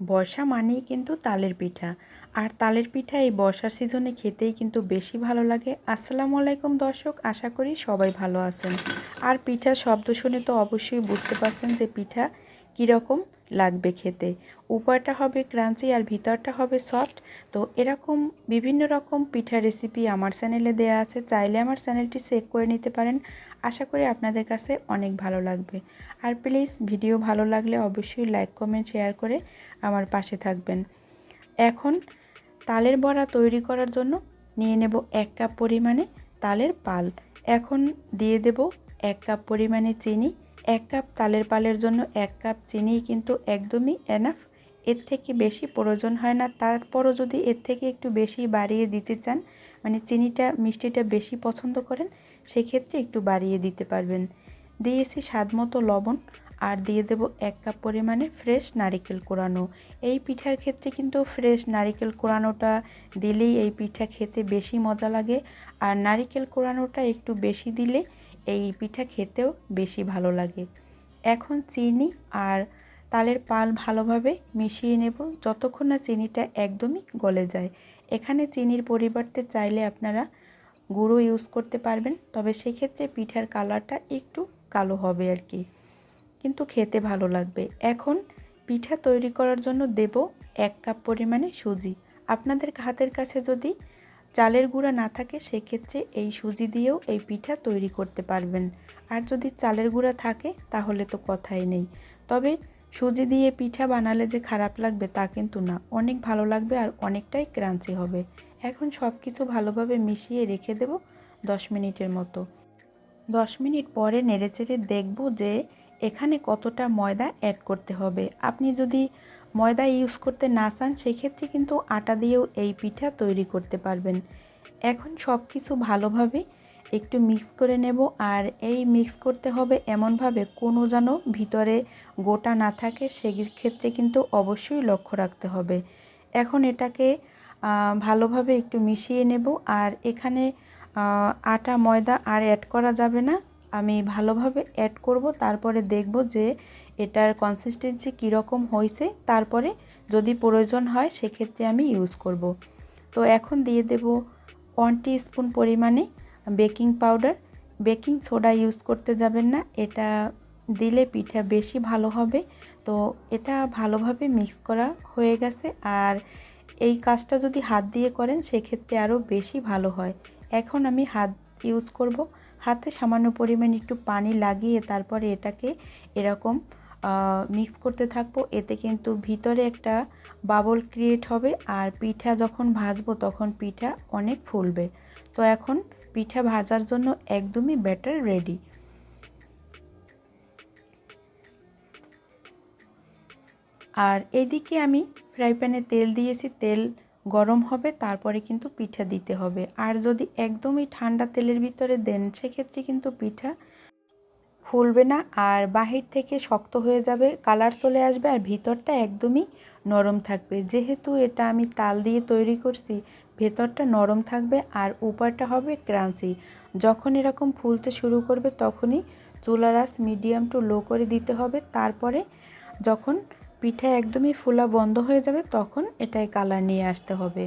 বর্ষা মানেই কিন্তু তালের পিঠা। আর তালের পিঠা এই বর্ষার সিজনে খেতেই কিন্তু বেশি ভালো লাগে। আসসালামু আলাইকুম দর্শক, আশা করি সবাই ভালো আছেন। আর পিঠার শব্দ শুনে তো অবশ্যই বুঝতে পারছেন যে পিঠা কীরকম লাগবে খেতে। উপরটা হবে ক্রাঞ্চি আর ভিতরটা হবে সফট। তো এরকম বিভিন্ন রকম পিঠা রেসিপি আমার চ্যানেলে দেওয়া আছে। চাইলে আমার চ্যানেলটি সেভ করে নিতে পারেন। আশা করি আপনাদের কাছে অনেক ভালো লাগবে। আর প্লিজ ভিডিও ভালো লাগলে অবশ্যই লাইক কমেন্ট শেয়ার করে আমার পাশে থাকবেন। এখন তালের বড়া তৈরি করার জন্য নিয়ে নেব এক কাপ পরিমাণে তালের পাল। এখন দিয়ে দেব এক কাপ পরিমাণে চিনি। এক কাপ তালের পালের জন্য এক কাপ চিনি কিন্তু একদমই এনাফ এর থেকে বেশি প্রয়োজন হয় না। তারপরও যদি এর থেকে একটু বেশি বাড়িয়ে দিতে চান মানে চিনিটা, মিষ্টিটা বেশি পছন্দ করেন, সেক্ষেত্রে একটু বাড়িয়ে দিতে পারবেন। দিয়েছি স্বাদ মতো লবণ। আর দিয়ে দেব এক কাপ পরিমাণে ফ্রেশ নারিকেল কোরানো। এই পিঠার ক্ষেত্রে কিন্তু ফ্রেশ নারিকেল কোরানোটা দিলেই এই পিঠা খেতে বেশি মজা লাগে। আর নারিকেল কোরানোটা একটু বেশি দিলে এই পিঠা খেতেও বেশি ভালো লাগে। এখন চিনি আর তালের পাল ভালোভাবে মিশিয়ে নেব যতক্ষণ না চিনিটা একদমই গলে যায়। এখানে চিনির পরিবর্তে চাইলে আপনারা গুঁড়ো ইউজ করতে পারবেন, তবে সেক্ষেত্রে পিঠার কালারটা একটু কালো হবে আর কি। কিন্তু খেতে ভালো লাগবে। এখন পিঠা তৈরি করার জন্য দেব এক কাপ পরিমাণে সুজি। আপনাদের হাতের কাছে যদি চালের গুঁড়া না থাকে, সেক্ষেত্রে এই সুজি দিয়েও এই পিঠা তৈরি করতে পারবেন। আর যদি চালের গুঁড়া থাকে, তাহলে তো কথাই নেই। তবে সুজি দিয়ে পিঠা বানালে যে খারাপ লাগবে, তা কিন্তু না। অনেক ভালো লাগবে আর অনেকটাই ক্রাঞ্চি হবে। এখন সব কিছু ভালোভাবে মিশিয়ে রেখে দেব দশ মিনিটের মতো। দশ মিনিট পরে নেড়েচেড়ে দেখব যে এখানে কতটা ময়দা অ্যাড করতে হবে? আপনি যদি ময়দা ইউজ করতে না চান, সেক্ষেত্রে কিন্তু আটা দিয়েও এই পিঠা তৈরি করতে পারবেন। এখন সব কিছু ভালোভাবে একটু মিক্স করে নেব, আর এই মিক্স করতে হবে এমনভাবে কোনো যেন ভিতরে গোটা না থাকে, সেক্ষেত্রে কিন্তু অবশ্যই লক্ষ্য রাখতে হবে। এখন এটাকে ভালোভাবে একটু মিশিয়ে নেব, আর এখানে আটা, ময়দা আর অ্যাড করা যাবে না। আমি ভালোভাবে অ্যাড করব, তারপরে দেখব যে এটার কনসিস্টেন্সি কীরকম হয়েছে, তারপরে যদি প্রয়োজন হয় সেক্ষেত্রে আমি ইউজ করব। তো এখন দিয়ে দেব ওয়ান স্পুন পরিমাণে baking powder baking soda use করতে যাবেন না, এটা দিলে পিঠা বেশি ভালো হবে। তো এটা ভালোভাবে মিক্স করা হয়ে গেছে, আর এই কাজটা যদি হাত দিয়ে করেন সেক্ষেত্রে আরও বেশি ভালো হয়। এখন আমি হাত ইউজ করব। হাতে সামান্য পরিমাণ একটু পানি লাগিয়ে তারপরে এটাকে এরকম মিক্স করতে থাকব। এতে কিন্তু ভিতরে একটা বাবল ক্রিয়েট হবে আর পিঠা যখন ভাজবো তখন পিঠা অনেক ফুলবে। তো এখন পিঠা ভাজার জন্য একদমই ব্যাটার রেডি আর এদিকে আমি ফ্রাই প্যানে তেল দিয়েছি। তেল গরম হবে, তারপরে কিন্তু পিঠা দিতে হবে। আর যদি একদমই ঠান্ডা তেলের ভিতরে দেন, সেক্ষেত্রে কিন্তু পিঠা ফুলবে না আর বাহির থেকে শক্ত হয়ে যাবে, কালার চলে আসবে আর ভিতরটা একদমই নরম থাকবে। যেহেতু এটা আমি তাল দিয়ে তৈরি করছি, ভেতরটা নরম থাকবে আর উপরটা হবে ক্রাঞ্চি। যখন এরকম ফুলতে শুরু করবে, তখনই চুলারাস মিডিয়াম টু লো করে দিতে হবে। তারপরে যখন পিঠা একদমই ফোলা বন্ধ হয়ে যাবে, তখন এটাই কালার নিয়ে আসতে হবে।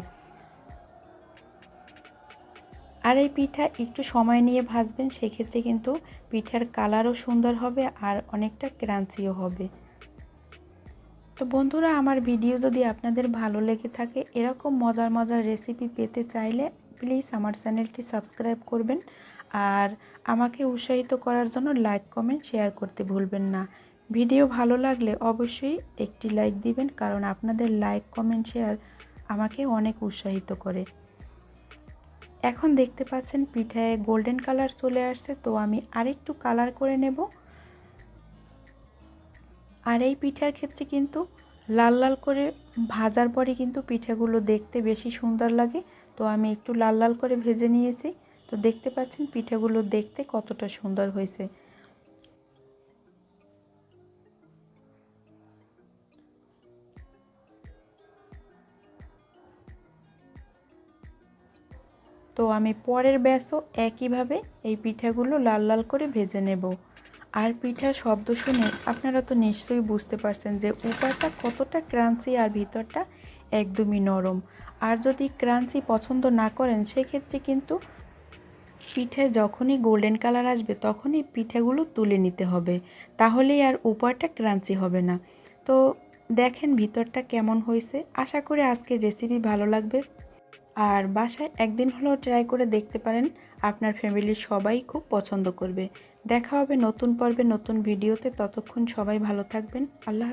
আর এই পিঠা একটু সময় নিয়ে ভাজবেন, সেক্ষেত্রে কিন্তু পিঠার কালারও সুন্দর হবে আর অনেকটা ক্রাঞ্চিও হবে। তো বন্ধুরা, আমার ভিডিও যদি আপনাদের ভালো লেগে থাকে, এরকম মজার মজার রেসিপি পেতে চাইলে প্লিজ আমার চ্যানেলটি সাবস্ক্রাইব করবেন আর আমাকে উৎসাহিত করার জন্য লাইক কমেন্ট শেয়ার করতে ভুলবেন না। ভিডিও ভালো লাগলে অবশ্যই একটি লাইক দিবেন, কারণ আপনাদের লাইক, কমেন্ট, শেয়ার আমাকে অনেক উৎসাহিত করে। এখন দেখতে পাচ্ছেন পিঠায় গোল্ডেন কালার চলে আসছে, তো আমি আরেকটু কালার করে নেব। আর এই পিঠার ক্ষেত্রে কিন্তু লাল লাল করে ভাজার পরে কিন্তু পিঠাগুলো দেখতে বেশি সুন্দর লাগে, তো আমি একটু লাল লাল করে ভেজে নিয়েছি। তো দেখতে পাচ্ছেন পিঠাগুলো দেখতে কতটা সুন্দর হয়েছে। তো আমি পরের ব্যাসও একইভাবে এই পিঠাগুলো লাল লাল করে ভেজে নেব। আর পিঠার শব্দ শুনে আপনারা তো নিশ্চয়ই বুঝতে পারছেন যে উপরটা কতটা ক্রাঞ্চি আর ভিতরটা একদমই নরম। আর যদি ক্রাঞ্চি পছন্দ না করেন, সেক্ষেত্রে কিন্তু পিঠে যখনই গোল্ডেন কালার আসবে, তখনই পিঠেগুলো তুলে নিতে হবে। তাহলেই আর উপরটা ক্রাঞ্চি হবে না। তো দেখেন ভিতরটা কেমন হয়েছে। আশা করি আজকের রেসিপি ভালো লাগবে। আর বাসায় একদিন হলেও ট্রাই করে দেখতে পারেন। আপনার ফ্যামিলির সবাই খুব পছন্দ করবে। দেখা হবে নতুন পর্বে, নতুন ভিডিওতে ততক্ষণ সবাই ভালো থাকবেন। আল্লাহ